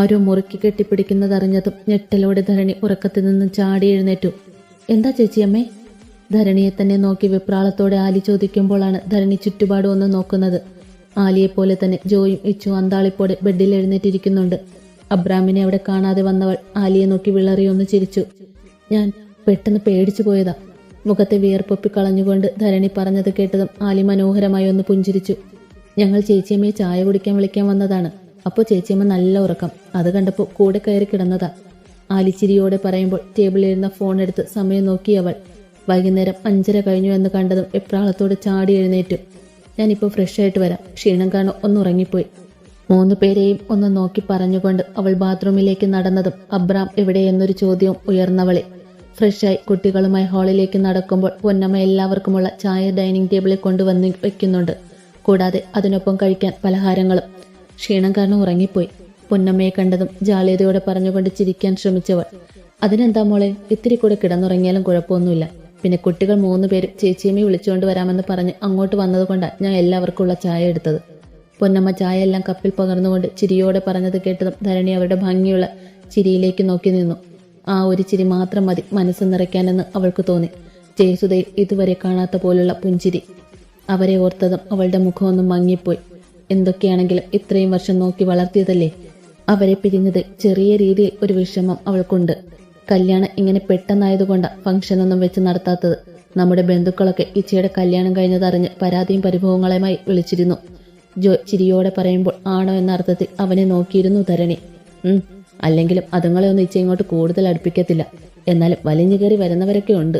ആരോ മുറുക്കി കെട്ടിപ്പിടിക്കുന്നതറിഞ്ഞതും ഞെട്ടലോടെ ധരണി ഉറക്കത്തിൽ നിന്ന് ചാടി എഴുന്നേറ്റു. എന്താ ചേച്ചിയമ്മേ ധരണിയെ തന്നെ നോക്കി വിപ്രാളത്തോടെ ആലി ചോദിക്കുമ്പോഴാണ് ധരണി ചുറ്റുപാടും ഒന്ന് നോക്കുന്നത്. ആലിയെപ്പോലെ തന്നെ ജോയും ഇച്ചു അന്താളിപ്പോടെ ബെഡിൽ എഴുന്നേറ്റിരിക്കുന്നുണ്ട്. അബ്രാമിനെ അവിടെ കാണാതെ വന്നവൾ ആലിയെ നോക്കി വിളറിയൊന്ന് ചിരിച്ചു. ഞാൻ പെട്ടെന്ന് പേടിച്ചു പോയതാ. മുഖത്തെ വിയർപ്പൊപ്പി കളഞ്ഞുകൊണ്ട് ധരണി പറഞ്ഞത് കേട്ടതും ആലി മനോഹരമായി ഒന്ന് പുഞ്ചിരിച്ചു. ഞങ്ങൾ ചേച്ചിയമ്മയെ ചായ കുടിക്കാൻ വിളിക്കാൻ വന്നതാണ്. അപ്പോൾ ചേച്ചിയമ്മ നല്ല ഉറക്കം. അത് കണ്ടപ്പോൾ കൂടെ കയറി കിടന്നതാ. ആലിച്ചിരിയോടെ പറയുമ്പോൾ ടേബിളിലിരുന്ന ഫോൺ എടുത്ത് സമയം നോക്കി അവൾ. വൈകുന്നേരം അഞ്ചര കഴിഞ്ഞു എന്ന് കണ്ടതും എപ്രാളത്തോടെ ചാടി എഴുന്നേറ്റു. ഞാനിപ്പോൾ ഫ്രഷ് ആയിട്ട് വരാം. ക്ഷീണം കാണും ഒന്ന് ഉറങ്ങിപ്പോയി. മൂന്ന് പേരെയും ഒന്ന് നോക്കി പറഞ്ഞുകൊണ്ട് അവൾ ബാത്റൂമിലേക്ക് നടന്നതും അബ്രാം എവിടെ എന്നൊരു ചോദ്യവും ഉയർന്നവളെ. ഫ്രഷായി കുട്ടികളുമായി ഹാളിലേക്ക് നടക്കുമ്പോൾ പൊന്നമ്മ എല്ലാവർക്കുമുള്ള ചായ ഡൈനിങ് ടേബിളിൽ കൊണ്ടുവന്ന് വയ്ക്കുന്നുണ്ട്. കൂടാതെ അതിനൊപ്പം കഴിക്കാൻ പലഹാരങ്ങളും. ക്ഷീണം കാരണം ഉറങ്ങിപ്പോയി. പൊന്നമ്മയെ കണ്ടതും ജാളിയതയോടെ പറഞ്ഞുകൊണ്ട് ചിരിക്കാൻ ശ്രമിച്ചവൾ. അതിനെന്താ മോളെ? ഇത്തിരി കൂടെ കിടന്നുറങ്ങിയാലും കുഴപ്പമൊന്നുമില്ല. പിന്നെ കുട്ടികൾ മൂന്ന് പേരും ചേച്ചിയമ്മയെ വിളിച്ചുകൊണ്ട് വരാമെന്ന് പറഞ്ഞ് അങ്ങോട്ട് വന്നതുകൊണ്ടാണ് ഞാൻ എല്ലാവർക്കുമുള്ള ചായ എടുത്തത്. പൊന്നമ്മ ചായ എല്ലാം കപ്പിൽ പകർന്നുകൊണ്ട് ചിരിയോടെ പറഞ്ഞത് കേട്ടതും ധരണി അവരുടെ ഭംഗിയുള്ള ചിരിയിലേക്ക് നോക്കി നിന്നു. ആ ഒരു ചിരി മാത്രം മതി മനസ്സ് നിറയ്ക്കാനെന്ന് അവൾക്ക് തോന്നി. ജയസുധയിൽ ഇതുവരെ കാണാത്ത പോലുള്ള പുഞ്ചിരി. അവരെ ഓർത്തതും അവളുടെ മുഖമൊന്നും മങ്ങിപ്പോയി. എന്തൊക്കെയാണെങ്കിലും ഇത്രയും വർഷം നോക്കി വളർത്തിയതല്ലേ? അവരെ പിരിഞ്ഞത് ചെറിയ രീതിയിൽ ഒരു വിഷമം അവൾക്കുണ്ട്. കല്യാണം ഇങ്ങനെ പെട്ടെന്നായതുകൊണ്ട് ഫംഗ്ഷനൊന്നും വെച്ച് നടത്താത്തത്. നമ്മുടെ ബന്ധുക്കളൊക്കെ ഇച്ചയുടെ കല്യാണം കഴിഞ്ഞതറിഞ്ഞ് പരാതിയും പരിഭവങ്ങളുമായി വിളിച്ചിരുന്നു. ജോ ചിരിയോടെ പറയുമ്പോൾ ആണോ എന്ന അർത്ഥത്തിൽ അവനെ നോക്കിയിരുന്നു ധരണി. അല്ലെങ്കിലും അതുങ്ങളെ ഒന്നും ഇച്ച ഇങ്ങോട്ട് കൂടുതൽ അടുപ്പിക്കത്തില്ല. എന്നാലും വലിഞ്ഞു കയറി വരുന്നവരൊക്കെ ഉണ്ട്.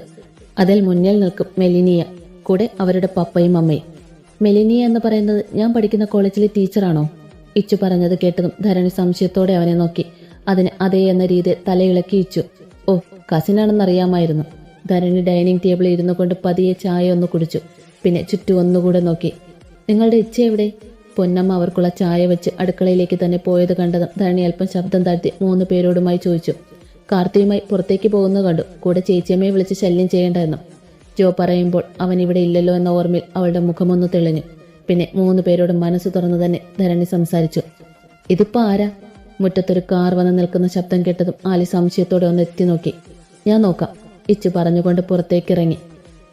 അതിൽ മുന്നിൽ നിൽക്കും മെലിനിയ കൂടെ അവരുടെ പപ്പയും അമ്മയും. മെലിനിയ എന്ന് പറയുന്നത് ഞാൻ പഠിക്കുന്ന കോളേജിലെ ടീച്ചറാണോ? ഇച്ചു പറഞ്ഞത് കേട്ടതും ധരണി സംശയത്തോടെ അവനെ നോക്കി. അതിന് അതേ എന്ന രീതിയിൽ തലയിളക്കി ഇച്ചു. ഓ കസിനാണെന്നറിയാമായിരുന്നു. ധരണി ഡൈനിങ് ടേബിളിൽ ഇരുന്നു കൊണ്ട് പതിയെ ചായ ഒന്ന് കുടിച്ചു. പിന്നെ ചുറ്റും ഒന്നുകൂടെ നോക്കി. നിങ്ങളുടെ ഇച്ച എവിടെ? പൊന്നമ്മ അവർക്കുള്ള ചായ വെച്ച് അടുക്കളയിലേക്ക് തന്നെ പോയത് കണ്ടതും ധരണി അല്പം ശബ്ദം താഴ്ത്തി മൂന്ന് പേരോടുമായി ചോദിച്ചു. കാർത്തിയുമായി പുറത്തേക്ക് പോകുന്നത് കണ്ടു. കൂടെ ചേച്ചിയമ്മയെ വിളിച്ച് ശല്യം ചെയ്യേണ്ടായിരുന്നു. ജോ പറയുമ്പോൾ അവൻ ഇവിടെ ഇല്ലല്ലോ എന്ന ഓർമ്മയിൽ അവളുടെ മുഖമൊന്ന് തെളിഞ്ഞു. പിന്നെ മൂന്ന് പേരോട് മനസ്സ് തുറന്നു തന്നെ ധരണി സംസാരിച്ചു. ഇതിപ്പോ ആരാ? മുറ്റത്തൊരു കാർ വന്ന് നിൽക്കുന്ന ശബ്ദം കേട്ടതും ആലി സംശയത്തോടെ ഒന്ന് എത്തി നോക്കി. ഞാൻ നോക്കാം. ഇച്ചു പറഞ്ഞുകൊണ്ട് പുറത്തേക്ക് ഇറങ്ങി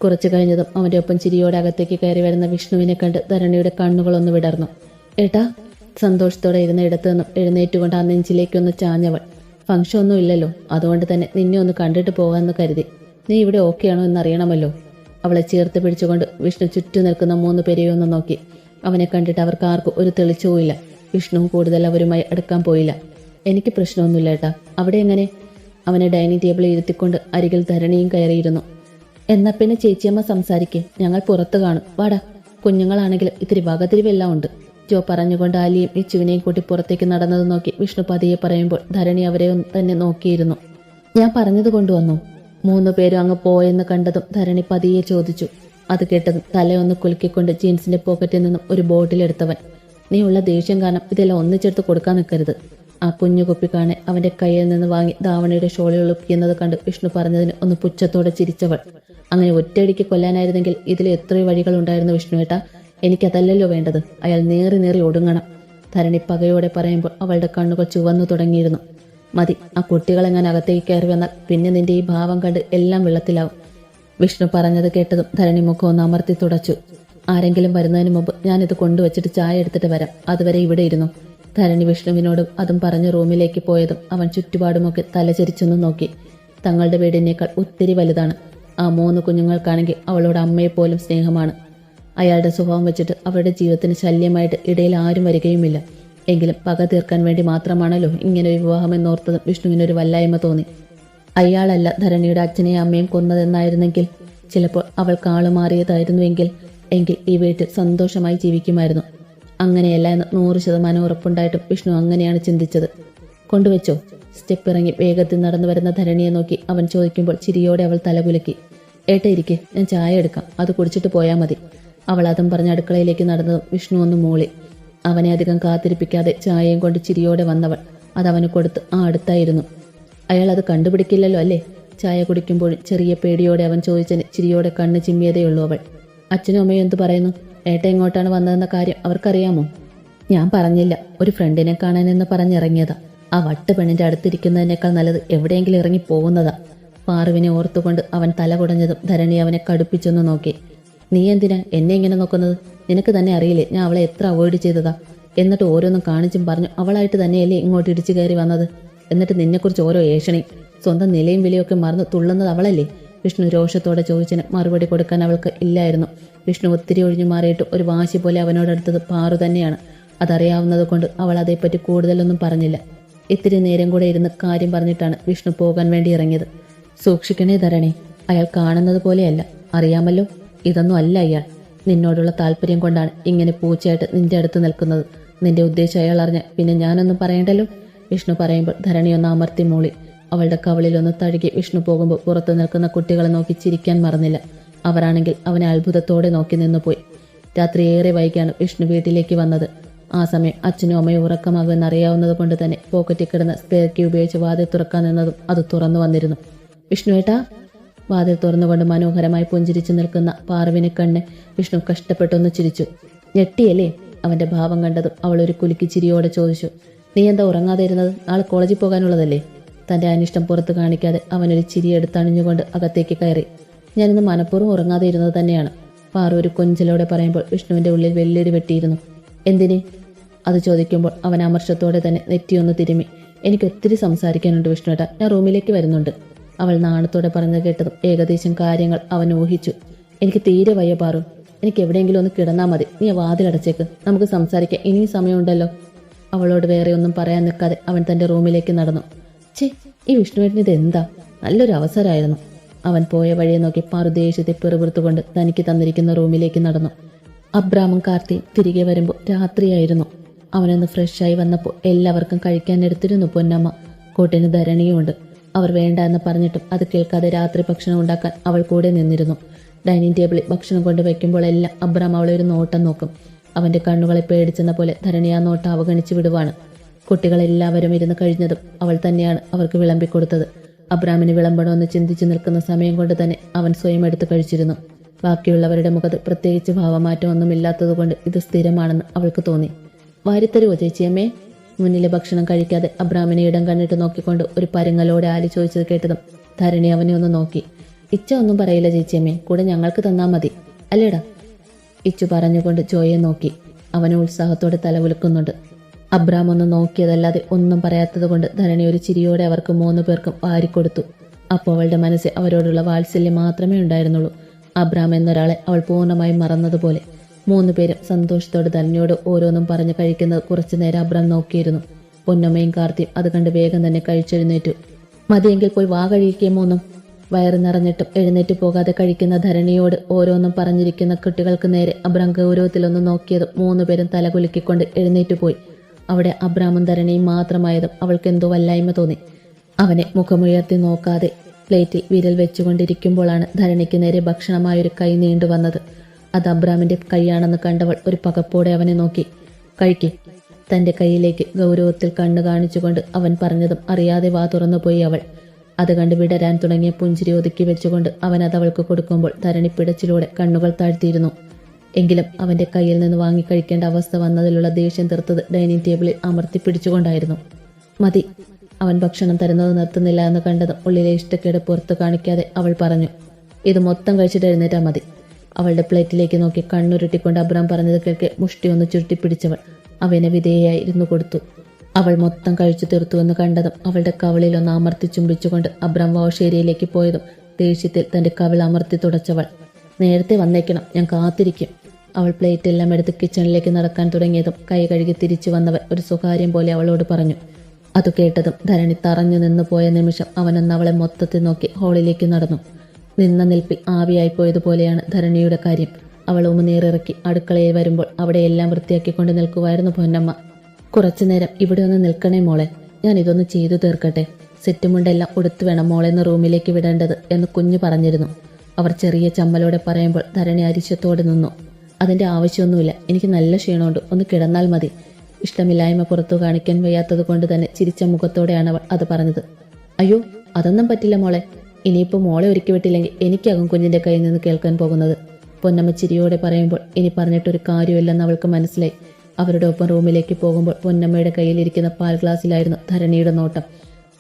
കുറച്ചു കഴിഞ്ഞതും അവന്റെ ഒപ്പം ചിരിയോടെ അകത്തേക്ക് കയറി വരുന്ന വിഷ്ണുവിനെ കണ്ട് ധരണിയുടെ കണ്ണുകളൊന്ന് വിടർന്നു. ഏട്ടാ! സന്തോഷത്തോടെ ഇരുന്ന ഇടത്തു നിന്നും എഴുന്നേറ്റുകൊണ്ട് ആ നെഞ്ചിലേക്കൊന്ന് ചാഞ്ഞവൾ. ഫംഗ്ഷൻ ഒന്നും ഇല്ലല്ലോ. അതുകൊണ്ട് തന്നെ നിന്നെ ഒന്ന് കണ്ടിട്ട് പോകാമെന്ന് കരുതി. നീ ഇവിടെ ഓക്കെയാണോ എന്നറിയണമല്ലോ. അവളെ ചേർത്ത് പിടിച്ചുകൊണ്ട് വിഷ്ണു ചുറ്റു നിൽക്കുന്ന മൂന്ന് പേരെയൊന്ന് നോക്കി. അവനെ കണ്ടിട്ട് അവർക്ക് ആർക്കും ഒരു തെളിച്ചവുമില്ല വിഷ്ണു കൂടുതൽ അവരുമായി അടുക്കാൻ പോയില്ല. എനിക്ക് പ്രശ്നമൊന്നുമില്ല ഏട്ടാ. അവിടെ എങ്ങനെ? അവനെ ഡൈനിങ് ടേബിളിൽ ഇരുത്തിക്കൊണ്ട് അരികിൽ ധരണിയും കയറിയിരുന്നു. എന്നാ പിന്നെ ചേച്ചിയമ്മ സംസാരിക്കേ. ഞങ്ങൾ പുറത്ത് കാണും. വാടാ. കുഞ്ഞുങ്ങളാണെങ്കിലും ഇത്തിരി വകതിരിവെല്ലാം ഉണ്ട്. ജോ പറഞ്ഞുകൊണ്ട് ആലിയും ഇച്ചുവിനെയും കൂട്ടി പുറത്തേക്ക് നടന്നത് നോക്കി വിഷ്ണു പതിയെ പറയുമ്പോൾ ധരണി അവരെ തന്നെ നോക്കിയിരുന്നു. ഞാൻ പറഞ്ഞത് കൊണ്ടുവന്നു? മൂന്ന് പേരും അങ്ങ് പോയെന്ന് കണ്ടതും ധരണി പതിയെ ചോദിച്ചു. അത് കേട്ടതും തലയൊന്ന് കുലുക്കിക്കൊണ്ട് ജീൻസിന്റെ പോക്കറ്റിൽ നിന്നും ഒരു ബോട്ടിലെടുത്തവൻ നീ ഉള്ള ദേഷ്യം കാരണം ഇതെല്ലാം ഒന്നിച്ചെടുത്ത് കൊടുക്കാൻ നിൽക്കരുത്. ആ കുഞ്ഞു കുപ്പി കാണെ അവന്റെ കയ്യിൽ നിന്ന് വാങ്ങി ധാവണയുടെ ഷോളിൽ ഒളിപ്പിക്കുന്നത് കണ്ട് വിഷ്ണു പറഞ്ഞതിന് ഒന്ന് പുച്ഛത്തോടെ ചിരിച്ചവൾ അങ്ങനെ ഒറ്റയടിക്ക് കൊല്ലാനായിരുന്നെങ്കിൽ ഇതിൽ എത്രയോ വഴികളുണ്ടായിരുന്നു വിഷ്ണുവേട്ട എനിക്കതല്ലല്ലോ വേണ്ടത്. അയാൾ നേറി നേറി ഒടുങ്ങണം. ധരണി പകയോടെ പറയുമ്പോൾ അവളുടെ കണ്ണുകൾ ചുവന്നു തുടങ്ങിയിരുന്നു. മതി. ആ കുട്ടികളെങ്ങനെ അകത്തേക്ക് കയറി വന്നാൽ പിന്നെ നിന്റെ ഈ ഭാവം കണ്ട് എല്ലാം വെള്ളത്തിലാവും. വിഷ്ണു പറഞ്ഞത് കേട്ടതും ധരണി മുഖം ഒന്ന് അമർത്തി തുടച്ചു. ആരെങ്കിലും വരുന്നതിന് മുമ്പ് ഞാനിത് കൊണ്ടുവച്ചിട്ട് ചായ എടുത്തിട്ട് വരാം. അതുവരെ ഇവിടെ ഇരുന്നു. ധരണി വിഷ്ണുവിനോടും അതും പറഞ്ഞ് റൂമിലേക്ക് പോയതും അവൻ ചുറ്റുപാടുമൊക്കെ തലചരിച്ചൊന്ന് നോക്കി. തങ്ങളുടെ വീടിനേക്കാൾ ഒത്തിരി വലുതാണ്. ആ മൂന്ന് കുഞ്ഞുങ്ങൾക്കാണെങ്കിൽ അവളോട് അമ്മയെപ്പോലും സ്നേഹമാണ്. അയാളുടെ സ്വഭാവം വെച്ചിട്ട് അവരുടെ ജീവിതത്തിന് ശല്യമായിട്ട് ഇടയിൽ ആരും വരികയുമില്ല. എങ്കിലും പക തീർക്കാൻ വേണ്ടി മാത്രമാണല്ലോ ഇങ്ങനെ ഒരു വിവാഹം എന്നോർത്തതും വിഷ്ണുവിനൊരു വല്ലായ്മ തോന്നി. അയാളല്ല ധരണിയുടെ അച്ഛനെയും അമ്മയും കൊന്നതെന്നായിരുന്നെങ്കിൽ ചിലപ്പോൾ അവൾ കാളുമാറിയതായിരുന്നുവെങ്കിൽ എങ്കിൽ ഈ വീട്ടിൽ സന്തോഷമായി ജീവിക്കുമായിരുന്നു. അങ്ങനെയല്ല എന്ന് നൂറ് ശതമാനം ഉറപ്പുണ്ടായിട്ടും വിഷ്ണു അങ്ങനെയാണ് ചിന്തിച്ചത്. കൊണ്ടുവച്ചോ? സ്റ്റെപ്പ് ഇറങ്ങി വേഗത്തിൽ നടന്നു വരുന്ന ധരണിയെ നോക്കി അവൻ ചോദിക്കുമ്പോൾ ചിരിയോടെ അവൾ തലകുലുക്കി. ഏട്ട ഇരിക്കെ ഞാൻ ചായ എടുക്കാം. അത് കുടിച്ചിട്ട് പോയാൽ മതി. അവൾ അതും പറഞ്ഞ് അടുക്കളയിലേക്ക് നടന്നതും വിഷ്ണു ഒന്ന് മൂളി. അവനെ അധികം കാത്തിരിപ്പിക്കാതെ ചായയും കൊണ്ട് ചിരിയോടെ വന്നവൾ അത് അവന് കൊടുത്ത് ആ അടുത്തായിരുന്നു. അയാൾ അത് കണ്ടുപിടിക്കില്ലല്ലോ അല്ലേ? ചായ കുടിക്കുമ്പോൾ ചെറിയ പേടിയോടെ അവൻ ചോദിച്ചതിന് ചിരിയോടെ കണ്ണ് ചിമ്മിയതേയുള്ളൂ അവൾ. അച്ഛനും അമ്മയും എന്ത് പറയുന്നു? ഏട്ട എങ്ങോട്ടാണ് വന്നതെന്ന കാര്യം അവർക്കറിയാമോ? ഞാൻ പറഞ്ഞില്ല. ഒരു ഫ്രണ്ടിനെ കാണാനെന്ന് പറഞ്ഞിറങ്ങിയതാ. ആ വട്ട് പെണ്ണിന്റെ അടുത്തിരിക്കുന്നതിനേക്കാൾ നല്ലത് എവിടെയെങ്കിലും ഇറങ്ങി പോകുന്നതാ. പാറുവിനെ ഓർത്തുകൊണ്ട് അവൻ തല കുടഞ്ഞതും ധരണി അവനെ കടുപ്പിച്ചൊന്ന് നോക്കി. നീ എന്തിനാ എന്നെ ഇങ്ങനെ നോക്കുന്നത്? നിനക്ക് തന്നെ അറിയില്ലേ? ഞാൻ അവളെ എത്ര അവോയ്ഡ് ചെയ്തതാ? എന്നിട്ട് ഓരോന്നും കാണിച്ചും പറഞ്ഞു അവളായിട്ട് തന്നെയല്ലേ ഇങ്ങോട്ട് ഇടിച്ചു കയറി വന്നത്? എന്നിട്ട് നിന്നെക്കുറിച്ച് ഓരോ ഏഷണി സ്വന്തം നിലയും വിലയൊക്കെ മറന്ന് തുള്ളുന്നത് അവളല്ലേ? വിഷ്ണു രോഷത്തോടെ ചോദിച്ചതിന് മറുപടി കൊടുക്കാൻ അവൾക്ക് ഇല്ലായിരുന്നു. വിഷ്ണു ഒത്തിരി ഒഴിഞ്ഞു മാറിയിട്ട് ഒരു വാശി പോലെ അവനോടടുത്തത് പാറു തന്നെയാണ്. അതറിയാവുന്നത് കൊണ്ട് അവൾ അതേപ്പറ്റി കൂടുതലൊന്നും പറഞ്ഞില്ല. ഇത്തിരി നേരം കൂടെ ഇരുന്ന് കാര്യം പറഞ്ഞിട്ടാണ് വിഷ്ണു പോകാൻ വേണ്ടി ഇറങ്ങിയത്. സൂക്ഷിക്കണേ ധരണി അയാൾ കാണുന്നത് പോലെയല്ല. അറിയാമല്ലോ ഇതൊന്നും അല്ല അയാൾ. നിന്നോടുള്ള താല്പര്യം കൊണ്ടാണ് ഇങ്ങനെ പൂച്ചയായിട്ട് നിന്റെ അടുത്ത് നിൽക്കുന്നത്. നിന്റെ ഉദ്ദേശം അയാൾ അറിഞ്ഞ പിന്നെ ഞാനൊന്നും പറയണ്ടല്ലോ? വിഷ്ണു പറയുമ്പോൾ ധരണി ഒന്ന് അമർത്തി മൂളി. അവളുടെ കവളിലൊന്ന് തഴുകി വിഷ്ണു പോകുമ്പോൾ പുറത്തു നിൽക്കുന്ന കുട്ടികളെ നോക്കി ചിരിക്കാൻ മറന്നില്ല. അവരാണെങ്കിൽ അവനെ അത്ഭുതത്തോടെ നോക്കി നിന്നുപോയി. രാത്രി ഏറെ വൈകിയാണ് വിഷ്ണു വീട്ടിലേക്ക് വന്നത്. ആ സമയം അച്ഛനും അമ്മയും ഉറക്കമാകുമെന്ന് അറിയാവുന്നത് കൊണ്ട് തന്നെ പോക്കറ്റിൽ കിടന്ന സ്പെയർ കീ ഉപയോഗിച്ച് വാതിൽ തുറക്കാൻ നിന്നതും അത് തുറന്നു വന്നിരുന്നു. വിഷ്ണു ഏട്ടാ വാതിൽ തുറന്നുകൊണ്ട് മനോഹരമായി പുഞ്ചിരിച്ചു നിൽക്കുന്ന പാർവിനെ കണ്ണ് വിഷ്ണു കഷ്ടപ്പെട്ടൊന്ന് ചിരിച്ചു. ഞെട്ടിയല്ലേ? അവന്റെ ഭാവം കണ്ടതും അവൾ ഒരു കുലുക്കി ചിരിയോടെ ചോദിച്ചു. നീ എന്താ ഉറങ്ങാതെ ഇരുന്നത്? ആൾ കോളേജിൽ പോകാനുള്ളതല്ലേ? തന്റെ അനിഷ്ടം പുറത്ത് കാണിക്കാതെ അവനൊരു ചിരി എടുത്തണിഞ്ഞുകൊണ്ട് അകത്തേക്ക് കയറി. ഞാനിന്ന് മനഃപൂർവം ഉറങ്ങാതെ ഇരുന്നത് തന്നെയാണ്. പാറു ഒരു കൊഞ്ചലോടെ പറയുമ്പോൾ വിഷ്ണുവിന്റെ ഉള്ളിൽ വെല്ലിടി വെട്ടിയിരുന്നു. എന്തിന്? അത് ചോദിക്കുമ്പോൾ അവൻ അമർഷത്തോടെ തന്നെ നെറ്റിയൊന്ന് തിരുമി എനിക്ക് ഒത്തിരി സംസാരിക്കാനുണ്ട് വിഷ്ണുവേട്ട. ഞാൻ റൂമിലേക്ക് വരുന്നുണ്ട്. അവൾ നാണത്തോടെ പറഞ്ഞു കേട്ടതും ഏകദേശം കാര്യങ്ങൾ അവൻ ഊഹിച്ചു. എനിക്ക് തീരെ വയ്യ പാറു. എനിക്ക് എവിടെയെങ്കിലും ഒന്ന് കിടന്നാൽ മതി. നീ വാതിലടച്ചേക്ക് നമുക്ക് സംസാരിക്കാൻ ഇനിയും സമയമുണ്ടല്ലോ. അവളോട് വേറെ ഒന്നും പറയാൻ നിൽക്കാതെ അവൻ തന്റെ റൂമിലേക്ക് നടന്നു. ഛേ ഈ വിഷ്ണുവേട്ടന് ഇത് എന്താ? നല്ലൊരു അവസരമായിരുന്നു. അവൻ പോയ വഴിയെ നോക്കി പാറു ദേഷ്യത്തെ തനിക്ക് തന്നിരിക്കുന്ന റൂമിലേക്ക് നടന്നു. അബ്രാമും കാർത്തി തിരികെ വരുമ്പോൾ രാത്രിയായിരുന്നു. അവനൊന്ന് ഫ്രഷായി വന്നപ്പോൾ എല്ലാവർക്കും കഴിക്കാൻ എടുത്തിരുന്നു പൊന്നമ്മ. കൂട്ടിന് ധരണിയുമുണ്ട്. അവർ വേണ്ട എന്ന് പറഞ്ഞിട്ടും അത് കേൾക്കാതെ രാത്രി ഭക്ഷണം ഉണ്ടാക്കാൻ അവൾ കൂടെ നിന്നിരുന്നു. ഡൈനിങ് ടേബിളിൽ ഭക്ഷണം കൊണ്ട് എല്ലാം അബ്രാം അവളെ ഒരു നോട്ടം നോക്കും. അവന്റെ കണ്ണുകളെ പേടിച്ചെന്ന പോലെ ധരണി ആ നോട്ടം അവഗണിച്ചു വിടുവാണ്. കുട്ടികളെല്ലാവരും ഇരുന്ന് കഴിഞ്ഞതും അവൾ തന്നെയാണ് അവർക്ക് വിളമ്പിക്കൊടുത്തത് അബ്രാമിന് വിളമ്പണമെന്ന് ചിന്തിച്ചു നിൽക്കുന്ന സമയം കൊണ്ട് തന്നെ അവൻ സ്വയം എടുത്തു കഴിച്ചിരുന്നു. ബാക്കിയുള്ളവരുടെ മുഖത്ത് പ്രത്യേകിച്ച് ഭാവമാറ്റമൊന്നുമില്ലാത്തതുകൊണ്ട് ഇത് സ്ഥിരമാണെന്ന് അവൾക്ക് തോന്നി. വാരിത്തരുവോ ചേച്ചിയമ്മേ? മുന്നിലെ ഭക്ഷണം കഴിക്കാതെ അബ്രാമിനെ ഇടം കണ്ടിട്ട് നോക്കിക്കൊണ്ട് ഒരു പരുങ്ങലോടെ ആലി ചോദിച്ചത് കേട്ടതും ധരണി അവനെ ഒന്ന് നോക്കി. ഇച്ച ഒന്നും പറയില്ല ചേച്ചിയമ്മേ കൂടെ ഞങ്ങൾക്ക് തന്നാ മതി. അല്ലേടാ? ഇച്ചു പറഞ്ഞുകൊണ്ട് ജോയെ നോക്കി. അവന് ഉത്സാഹത്തോടെ തലവിളിക്കുന്നുണ്ട് അബ്രാം ഒന്ന് നോക്കിയതല്ലാതെ ഒന്നും പറയാത്തതുകൊണ്ട് ധരണി ഒരു ചിരിയോടെ അവർക്ക് മൂന്ന് പേർക്കും വാരിക്കൊടുത്തു. അപ്പോൾ അവളുടെ മനസ്സിൽ അവരോടുള്ള വാത്സല്യം മാത്രമേ ഉണ്ടായിരുന്നുള്ളൂ. അബ്രാം എന്നൊരാളെ അവൾ പൂർണമായും മറന്നതുപോലെ. മൂന്ന് പേരും സന്തോഷത്തോടെ ധന്യോട് ഓരോന്നും പറഞ്ഞു കഴിക്കുന്നത് കുറച്ചു നേരം അബ്രം നോക്കിയിരുന്നു. പൊന്നമ്മയും കാർത്തിയും അത് കണ്ട് വേഗം തന്നെ കഴിച്ചെഴുന്നേറ്റു. മതിയെങ്കിൽ പോയി വാ കഴിക്കേ മൂന്നും. വയറ് നിറഞ്ഞിട്ടും എഴുന്നേറ്റ് പോകാതെ കഴിക്കുന്ന ധരണിയോട് ഓരോന്നും പറഞ്ഞിരിക്കുന്ന കുട്ടികൾക്ക് നേരെ അബ്രാം ഗൗരവത്തിലൊന്ന് നോക്കിയതും മൂന്നുപേരും തലകുലുക്കിക്കൊണ്ട് എഴുന്നേറ്റ് പോയി. അവിടെ അബ്രാമും ധരണിയും മാത്രമായതും അവൾക്ക് എന്തോ വല്ലായ്മ തോന്നി. അവനെ മുഖമുയർത്തി നോക്കാതെ പ്ലേറ്റിൽ വിരൽ വെച്ചുകൊണ്ടിരിക്കുമ്പോഴാണ് ധരണിക്ക് നേരെ ഭക്ഷണമായൊരു കൈ നീണ്ടു വന്നത് അത് അബ്രാമിന്റെ കൈയാണെന്ന് കണ്ടവൾ ഒരു പകപ്പോടെ അവനെ നോക്കി. കഴിക്കെ. തന്റെ കൈയിലേക്ക് ഗൗരവത്തിൽ കണ്ണു കാണിച്ചുകൊണ്ട് അവൻ പറഞ്ഞതും അറിയാതെ വാ തുറന്നുപോയി അവൾ. അത് കണ്ട് വിടരാൻ തുടങ്ങിയ പുഞ്ചിരി ഒതുക്കി വെച്ചുകൊണ്ട് അവൻ അത് അവൾക്ക് കൊടുക്കുമ്പോൾ തരണി പിടച്ചിലൂടെ കണ്ണുകൾ താഴ്ത്തിയിരുന്നു. എങ്കിലും അവന്റെ കയ്യിൽ നിന്ന് വാങ്ങിക്കഴിക്കേണ്ട അവസ്ഥ വന്നതിലുള്ള ദേഷ്യം തീർത്തത് ഡൈനിങ് ടേബിളിൽ അമർത്തി പിടിച്ചുകൊണ്ടായിരുന്നു. മതി. അവൻ ഭക്ഷണം തരുന്നത് നിർത്തുന്നില്ല എന്ന് കണ്ടതും ഉള്ളിലെ ഇഷ്ടക്കേട് പുറത്തു കാണിക്കാതെ അവൾ പറഞ്ഞു. ഇത് മൊത്തം കഴിച്ചിട്ട് എഴുന്നേറ്റാ മതി. അവളുടെ പ്ലേറ്റിലേക്ക് നോക്കി കണ്ണുരുട്ടിക്കൊണ്ട് അബ്രാം പറഞ്ഞത് കേൾക്കെ മുഷ്ടി ഒന്ന് ചുരുട്ടിപ്പിടിച്ചവൾ അവനെ വിധേയായി ഇരുന്നു കൊടുത്തു. അവൾ മൊത്തം കഴിച്ചു തീർത്തുവെന്ന് കണ്ടതും അവളുടെ കവളിൽ ഒന്ന് അമർത്തി ചുംബിച്ചുകൊണ്ട് അബ്രാം വാഷേരിയിലേക്ക് പോയതും ദേഷ്യത്തിൽ തന്റെ കവിൾ അമർത്തി തുടച്ചവൾ. നേരത്തെ വന്നേക്കണം ഞാൻ കാത്തിരിക്കും. അവൾ പ്ലേറ്റ് എല്ലാം എടുത്ത് കിച്ചണിലേക്ക് നടക്കാൻ തുടങ്ങിയതും കൈ കഴുകി തിരിച്ചു വന്നവൻ ഒരു സ്വകാര്യം പോലെ അവളോട് പറഞ്ഞു. അത് കേട്ടതും ധരണി തറഞ്ഞു നിന്ന് പോയ നിമിഷം അവനൊന്ന് അവളെ മൊത്തത്തിൽ നോക്കി ഹാളിലേക്ക് നടന്നു. നിന്ന നിൽപ്പിൽ ആവിയായി പോയതുപോലെയാണ് ധരണിയുടെ കാര്യം. അവൾ ഉമനീറിറക്കി അടുക്കളയിൽ വരുമ്പോൾ അവിടെയെല്ലാം വൃത്തിയാക്കിക്കൊണ്ട് നിൽക്കുമായിരുന്നു പൊന്നമ്മ. കുറച്ചു നേരം ഇവിടെ ഒന്ന് നിൽക്കണേ മോളെ. ഞാൻ ഇതൊന്ന് ചെയ്തു തീർക്കട്ടെ. സെറ്റുമുണ്ടെല്ലാം ഉടുത്തു വേണം മോളെ എന്ന് റൂമിലേക്ക് വിടേണ്ടത് എന്ന് കുഞ്ഞു പറഞ്ഞിരുന്നു. അവർ ചെറിയ ചമ്മലോടെ പറയുമ്പോൾ ധരണി അരിശത്തോടെ നിന്നു. അതിന്റെ ആവശ്യമൊന്നുമില്ല. എനിക്ക് നല്ല ക്ഷീണമുണ്ട്. ഒന്ന് കിടന്നാൽ മതി. ഇഷ്ടമില്ലായ്മ പുറത്തു കാണിക്കാൻ വയ്യാത്തത് കൊണ്ട് തന്നെ ചിരിച്ച മുഖത്തോടെയാണ് അവൾ അത് പറഞ്ഞത്. അയ്യോ അതൊന്നും പറ്റില്ല മോളെ. ഇനിയിപ്പോൾ മോളെ ഒരുക്കി വിട്ടില്ലെങ്കിൽ എനിക്കാകും കുഞ്ഞിന്റെ കയ്യിൽ നിന്ന് കേൾക്കാൻ പോകുന്നത്. പൊന്നമ്മ ചിരിയോടെ പറയുമ്പോൾ ഇനി പറഞ്ഞിട്ടൊരു കാര്യമില്ലെന്ന് അവൾക്ക് മനസ്സിലായി. അവരുടെ ഒപ്പം റൂമിലേക്ക് പോകുമ്പോൾ പൊന്നമ്മയുടെ കയ്യിലിരിക്കുന്ന പാൽ ഗ്ലാസ്സിലായിരുന്നു ധരണിയുടെ നോട്ടം.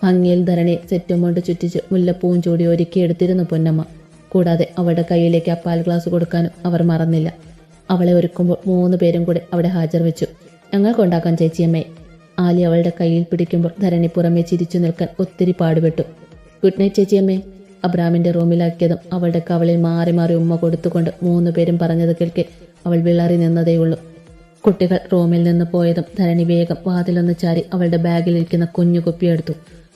ഭംഗിയിൽ ധരണിയെ സെറ്റും കൊണ്ട് ചുറ്റിച്ച് മുല്ലപ്പൂവും ചൂടി ഒരുക്കിയെടുത്തിരുന്നു പൊന്നമ്മ. കൂടാതെ അവളുടെ കയ്യിലേക്ക് ആ പാൽ ഗ്ലാസ് കൊടുക്കാനും അവർ മറന്നില്ല. അവളെ ഒരുക്കുമ്പോൾ മൂന്ന് പേരും കൂടെ അവിടെ ഹാജർ വെച്ചു. ഞങ്ങൾ കൊണ്ടാക്കാം ചേച്ചിയമ്മേ ആലി അവളുടെ കയ്യിൽ പിടിക്കുമ്പോൾ ധരണി പുറമെ ചിരിച്ചു നിൽക്കാൻ ഒത്തിരി പാടുപെട്ടു. ഗുഡ് നൈറ്റ് ചേച്ചിയമ്മേ അബ്രാമിന്റെ റൂമിലാക്കിയതും. അവളുടെ കവളിൽ മാറി മാറി ഉമ്മ കൊടുത്തുകൊണ്ട് മൂന്നു പേരും പറഞ്ഞത് കേൾക്കെ അവൾ വിളറി നിന്നതേയുള്ളൂ. കുട്ടികൾ റൂമിൽ നിന്ന് പോയതും ധരണി വേഗം വാതിലൊന്ന് ചാരി അവളുടെ ബാഗിലിരിക്കുന്ന കുഞ്ഞു കുപ്പിയെടുത്തു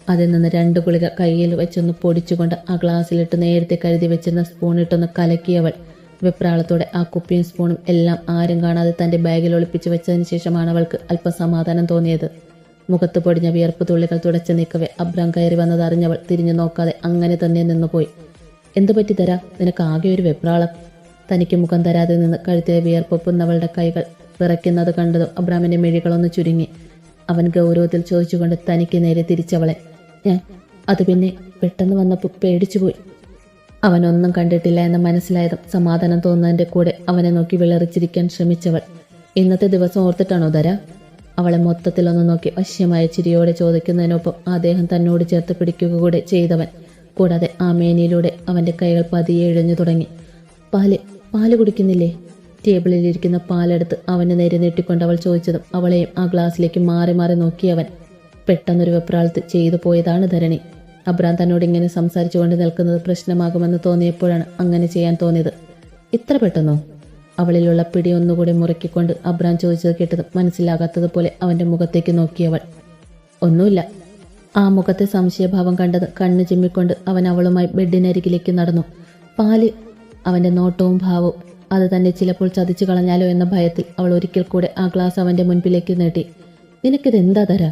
അതിൽ നിന്ന് രണ്ട് ഗുളിക കയ്യിൽ വെച്ചൊന്ന് പൊടിച്ചുകൊണ്ട് ആ ഗ്ലാസ്സിലിട്ട് നേരത്തെ കരുതി വെച്ചിരുന്ന സ്പൂണിട്ടൊന്ന് കലക്കിയവൾ. വെപ്രാളത്തോടെ ആ കുപ്പിയും സ്പൂണും എല്ലാം ആരും കാണാതെ തന്റെ ബാഗിൽ ഒളിപ്പിച്ചു വെച്ചതിന് ശേഷമാണ് അവൾക്ക് അല്പസമാധാനം തോന്നിയത്. മുഖത്ത് പൊടിഞ്ഞ വിയർപ്പ് തുള്ളികൾ തുടച്ചു നീക്കവേ അബ്രാം കയറി വന്നത് അറിഞ്ഞവൾ തിരിഞ്ഞു നോക്കാതെ അങ്ങനെ തന്നെ നിന്നുപോയി. എന്തു പറ്റി തരാ? നിനക്ക് ആകെ ഒരു വെപ്രാളം. തനിക്ക് മുഖം തരാതെ നിന്ന് കഴുത്തിലെ വിയർപ്പൊപ്പുന്നവളുടെ കൈകൾ വിറയ്ക്കുന്നത് കണ്ടതും അബ്രാമിന്റെ മിഴികളൊന്ന് ചുരുങ്ങി. അവൻ ഗൗരവത്തിൽ ചോദിച്ചുകൊണ്ട് തനിക്ക് നേരെ തിരിച്ചവളെ ഞാൻ അത് പിന്നെ പെട്ടെന്ന് വന്നപ്പോൾ പേടിച്ചുപോയി. അവനൊന്നും കണ്ടിട്ടില്ല എന്ന് മനസ്സിലായതും സമാധാനം തോന്നുന്നതിന്റെ കൂടെ അവനെ നോക്കി വിളറിച്ചിരിക്കാൻ ശ്രമിച്ചവൾ. ഇന്നത്തെ ദിവസം ഓർത്തിട്ടാണോ ധര അവളെ മൊത്തത്തിലൊന്ന് നോക്കി വശ്യമായ ചിരിയോടെ ചോദിക്കുന്നതിനൊപ്പം അദ്ദേഹം തന്നോട് ചേർത്ത് പിടിക്കുക കൂടെ ചെയ്തവൻ. കൂടാതെ ആ മേനിയിലൂടെ അവന്റെ കൈകൾ പതിയെ ഇഴഞ്ഞു തുടങ്ങി. പാൽ പാൽ കുടിക്കുന്നില്ലേ? ടേബിളിലിരിക്കുന്ന പാലെടുത്ത് അവന് നേരെ നീട്ടിക്കൊണ്ട് അവൾ ചോദിച്ചതും അവളെയും ആ ഗ്ലാസ്സിലേക്ക് മാറി മാറി നോക്കിയവൻ. പെട്ടെന്നൊരു വെപ്രാളത്ത് ചെയ്തു പോയതാണ് ധരണി. അബ്രാം തന്നോട് ഇങ്ങനെ സംസാരിച്ചുകൊണ്ട് നിൽക്കുന്നത് പ്രശ്നമാകുമെന്ന് തോന്നിയപ്പോഴാണ് അങ്ങനെ ചെയ്യാൻ തോന്നിയത്. ഇത്ര പെട്ടെന്നോ? അവളിലുള്ള പിടി ഒന്നുകൂടി മുറുക്കിക്കൊണ്ട് അബ്രാം ചോദിച്ചത് കേട്ടത് മനസ്സിലാകാത്തതുപോലെ അവന്റെ മുഖത്തേക്ക് നോക്കിയവൾ. ഒന്നുമില്ല. ആ മുഖത്തെ സംശയഭാവം കണ്ടത് കണ്ണു ചിമ്മിക്കൊണ്ട് അവൻ അവളുമായി ബെഡിനരികിലേക്ക് നടന്നു. പാൽ അവന്റെ നോട്ടവും ഭാവവും അത് തന്നെ ചിലപ്പോൾ ചതിച്ചു കളഞ്ഞാലോ എന്ന ഭയത്തിൽ അവൾ ഒരിക്കൽ കൂടെ ആ ഗ്ലാസ് അവന്റെ മുൻപിലേക്ക് നീട്ടി. നിനക്കിത് എന്താ തരാ?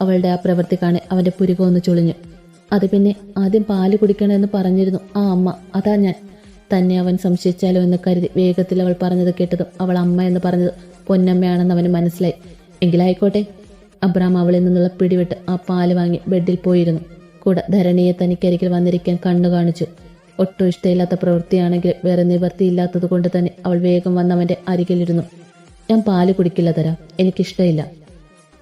അവളുടെ ആ പ്രവൃത്തി കാണെ അവന്റെ പുരുകൊന്ന് ചുളിഞ്ഞു. അത് പിന്നെ ആദ്യം പാൽ കുടിക്കണമെന്ന് പറഞ്ഞിരുന്നു ആ അമ്മ. അതാ ഞാൻ. തന്നെ അവൻ സംശയിച്ചാലോ എന്ന് കരുതി വേഗത്തിൽ അവൾ പറഞ്ഞത് കേട്ടതും അവൾ അമ്മ എന്ന് പറഞ്ഞത് പൊന്നമ്മയാണെന്ന് അവന് മനസ്സിലായി. എങ്കിലായിക്കോട്ടെ. അബ്രാം അവളിൽ നിന്നുള്ള പിടിവിട്ട് ആ പാൽ വാങ്ങി ബെഡിൽ പോയിരുന്നു. കൂടെ ധരണിയെ തനിക്കരികിൽ വന്നിരിക്കാൻ കണ്ണു കാണിച്ചു. ഒട്ടും ഇഷ്ടമില്ലാത്ത പ്രവൃത്തിയാണെങ്കിൽ വേറെ നിവർത്തിയില്ലാത്തത് കൊണ്ട് തന്നെ അവൾ വേഗം വന്നവന്റെ അരികിലിരുന്നു. ഞാൻ പാൽ കുടിക്കില്ല തരാം എനിക്കിഷ്ടമില്ല.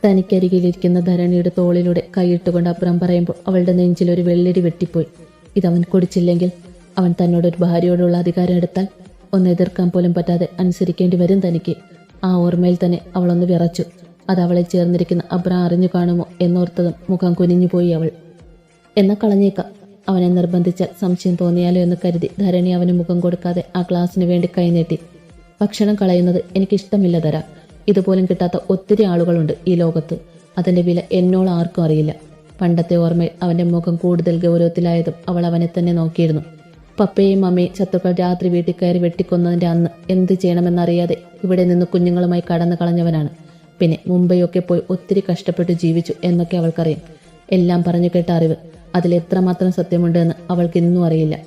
തനിക്കരികിലിരിക്കുന്ന ധരണിയുടെ തോളിലൂടെ കൈയിട്ടുകൊണ്ട് അബ്രാം പറയുമ്പോൾ അവളുടെ നെഞ്ചിൽ ഒരു വെള്ളിടി വെട്ടിപ്പോയി. ഇതവൻ കുടിച്ചില്ലെങ്കിൽ അവൻ തന്നോട് ഒരു ഭാര്യയോടുള്ള അധികാരം എടുത്താൽ ഒന്ന് എതിർക്കാൻ പോലും പറ്റാതെ അനുസരിക്കേണ്ടി വരും തനിക്ക്. ആ ഓർമ്മയിൽ തന്നെ അവളൊന്ന് വിറച്ചു. അത് അവളെ ചേർന്നിരിക്കുന്ന അബ്ര അറിഞ്ഞു കാണുമോ എന്നോർത്തതും മുഖം കുനിഞ്ഞുപോയി അവൾ. എന്ന കളഞ്ഞേക്കാം. അവനെ നിർബന്ധിച്ചാൽ സംശയം തോന്നിയാലോ എന്ന് കരുതി ധരണി അവന് മുഖം കൊടുക്കാതെ ആ ക്ലാസ്സിന് വേണ്ടി കൈനീട്ടി ഭക്ഷണം കളയുന്നത് എനിക്കിഷ്ടമില്ല തരാ ഇതുപോലും കിട്ടാത്ത ഒത്തിരി ആളുകളുണ്ട് ഈ ലോകത്ത്. അതിന്റെ വില എന്നോളം ആർക്കും അറിയില്ല. പണ്ടത്തെ ഓർമ്മയിൽ അവന്റെ മുഖം കൂടുതൽ ഗൗരവത്തിലായതും അവൾ അവനെ തന്നെ നോക്കിയിരുന്നു. പപ്പയും അമ്മയും ശത്രുക്കൾ രാത്രി വീട്ടിൽ കയറി വെട്ടിക്കൊന്നതിന്റെ അന്ന് എന്ത് ചെയ്യണമെന്നറിയാതെ ഇവിടെ നിന്ന് കുഞ്ഞുങ്ങളുമായി കടന്നു കളഞ്ഞവനാണ്. പിന്നെ മുംബൈയൊക്കെ പോയി ഒത്തിരി കഷ്ടപ്പെട്ട് ജീവിച്ചു എന്നൊക്കെ അവൾക്കറിയാം. എല്ലാം പറഞ്ഞു കേട്ട അറിവ് അതിൽ എത്രമാത്രം സത്യമുണ്ട് എന്ന് അവൾക്ക് ഇന്നും അറിയില്ല.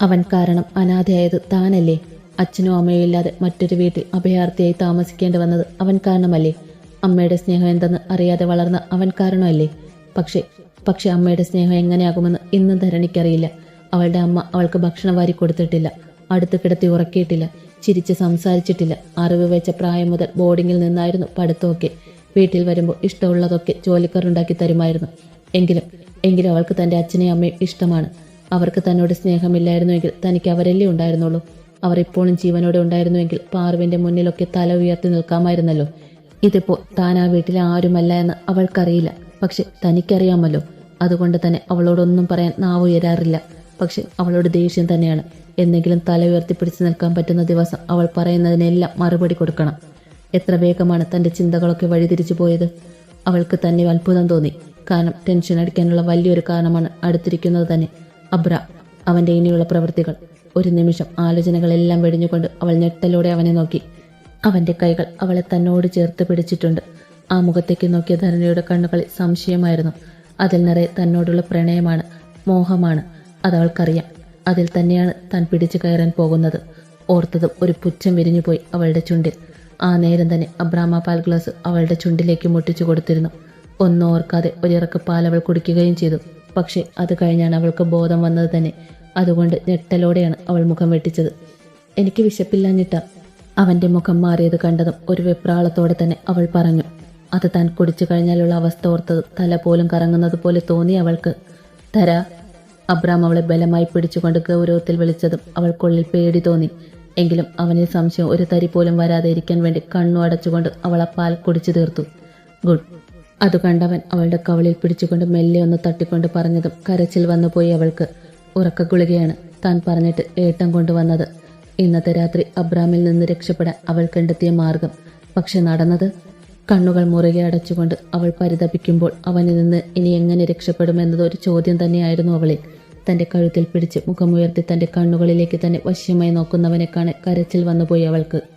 അവൻ കാരണം അനാഥയായത് താനല്ലേ? അച്ഛനും അമ്മയും ഇല്ലാതെ മറ്റൊരു വീട്ടിൽ അഭയാർത്ഥിയായി താമസിക്കേണ്ടി വന്നത് അവൻ കാരണമല്ലേ? അമ്മയുടെ സ്നേഹം എന്തെന്ന് അറിയാതെ വളർന്ന അവൻ കാരണമല്ലേ? പക്ഷേ പക്ഷെ അമ്മയുടെ സ്നേഹം എങ്ങനെയാകുമെന്ന് ഇന്നും ധരണിക്കറിയില്ല. അവളുടെ അമ്മ അവൾക്ക് ഭക്ഷണം വാരി കൊടുത്തിട്ടില്ല. അടുത്ത് കിടത്തി ഉറക്കിയിട്ടില്ല. ചിരിച്ച് സംസാരിച്ചിട്ടില്ല. അറിവ് വെച്ച പ്രായം മുതൽ ബോർഡിങ്ങിൽ നിന്നായിരുന്നു പഠിത്തമൊക്കെ. വീട്ടിൽ വരുമ്പോൾ ഇഷ്ടമുള്ളതൊക്കെ ജോലിക്കാർ ഉണ്ടാക്കി തരുമായിരുന്നു. എങ്കിലും എങ്കിലും അവൾക്ക് തന്റെ അച്ഛനെയും അമ്മയും ഇഷ്ടമാണ്. അവർക്ക് തന്നോട് സ്നേഹമില്ലായിരുന്നുവെങ്കിൽ തനിക്ക് അവരല്ലേ ഉണ്ടായിരുന്നുള്ളൂ. അവർ ഇപ്പോഴും ജീവനോടെ ഉണ്ടായിരുന്നുവെങ്കിൽ പാർവിന്റെ മുന്നിലൊക്കെ തല ഉയർത്തി നിൽക്കാമായിരുന്നല്ലോ. ഇതിപ്പോൾ താൻ ആ വീട്ടിലെ ആരുമല്ല എന്ന് അവൾക്കറിയില്ല. പക്ഷെ തനിക്കറിയാമല്ലോ. അതുകൊണ്ട് തന്നെ അവളോടൊന്നും പറയാൻ നാവ് ഉയരാറില്ല. പക്ഷെ അവളോട് ദേഷ്യം തന്നെയാണ്. എന്തെങ്കിലും തല ഉയർത്തിപ്പിടിച്ച് നിൽക്കാൻ പറ്റുന്ന ദിവസം അവൾ പറയുന്നതിനെല്ലാം മറുപടി കൊടുക്കണം. എത്ര വേഗമാണ് തന്റെ ചിന്തകളൊക്കെ വഴിതിരിച്ചു പോയത്. അവൾക്ക് തന്നെ അത്ഭുതം തോന്നി. കാരണം ടെൻഷൻ അടിക്കാനുള്ള വലിയൊരു കാരണമാണ് അടുത്തിരിക്കുന്നത് തന്നെ അബ്ര അവന്റെ ഇനിയുള്ള പ്രവൃത്തികൾ. ഒരു നിമിഷം ആലോചനകളെല്ലാം വെടിഞ്ഞുകൊണ്ട് അവൾ ഞെട്ടലോടെ അവനെ നോക്കി. അവന്റെ കൈകൾ അവളെ തന്നോട് ചേർത്ത് പിടിച്ചിട്ടുണ്ട്. ആ മുഖത്തേക്ക് നോക്കിയ ധരണിയുടെ കണ്ണുകളിൽ സംശയമായിരുന്നു. അതിൽ നിറയെ തന്നോടുള്ള പ്രണയമാണ് മോഹമാണ്. അതവൾക്കറിയാം. അതിൽ തന്നെയാണ് താൻ പിടിച്ചു കയറാൻ പോകുന്നത്. ഓർത്തതും ഒരു പുച്ഛം വിരിഞ്ഞുപോയി അവളുടെ ചുണ്ടിൽ. ആ നേരം തന്നെ അബ്രാമ പാൽ ഗ്ലാസ് അവളുടെ ചുണ്ടിലേക്ക് മുട്ടിച്ചു കൊടുത്തിരുന്നു. ഒന്നും ഓർക്കാതെ ഒരിറക്ക് പാൽ അവൾ കുടിക്കുകയും ചെയ്തു. പക്ഷേ അത് കഴിഞ്ഞാണ് അവൾക്ക് ബോധം വന്നത് തന്നെ. അതുകൊണ്ട് ഞെട്ടലോടെയാണ് അവൾ മുഖം വെട്ടിച്ചത്. എനിക്ക് വിശപ്പില്ലാഞ്ഞിട്ട അവന്റെ മുഖം മാറിയത് കണ്ടതും ഒരു വെപ്രാളത്തോടെ തന്നെ അവൾ പറഞ്ഞു. അത് താൻ കുടിച്ചു കഴിഞ്ഞാലുള്ള അവസ്ഥ ഓർത്തത് തല പോലും കറങ്ങുന്നത് പോലെ തോന്നി അവൾക്ക്. തരാ അബ്രാം അവളെ ബലമായി പിടിച്ചുകൊണ്ട് ഗൗരവത്തിൽ വിളിച്ചതും അവൾക്കുള്ളിൽ പേടി തോന്നി. എങ്കിലും അവനെ സംശയം ഒരു തരി പോലും വരാതെ ഇരിക്കാൻ വേണ്ടി കണ്ണു അടച്ചുകൊണ്ട് അവൾ ആ പാൽ കുടിച്ചു തീർത്തു. ഗുഡ്. അത് കണ്ടവൻ അവളുടെ കവളിൽ പിടിച്ചുകൊണ്ട് മെല്ലെ ഒന്ന് തട്ടിക്കൊണ്ട് പറഞ്ഞതും കരച്ചിൽ വന്നുപോയി അവൾക്ക്. ഉറക്ക ഗുളികയാണ് താൻ പറഞ്ഞിട്ട് ഏട്ടം കൊണ്ടുവന്നത്. ഇന്നത്തെ രാത്രി അബ്രാമിൽ നിന്ന് രക്ഷപ്പെടാൻ അവൾ കണ്ടെത്തിയ മാർഗം. പക്ഷെ നടന്നത് കണ്ണുകൾ മുറുകെ അടച്ചുകൊണ്ട് അവൾ പരിതപിക്കുമ്പോൾ അവനിൽ നിന്ന് ഇനി എങ്ങനെ രക്ഷപ്പെടുമെന്നത് ഒരു ചോദ്യം തന്നെയായിരുന്നു അവളിൽ. തന്റെ കഴുത്തിൽ പിടിച്ച് മുഖമുയർത്തി തന്റെ കണ്ണുകളിലേക്ക് തന്നെ വശ്യമായി നോക്കുന്നവനെ കാണെ കരച്ചിൽ വന്നുപോയി അവൾക്ക്.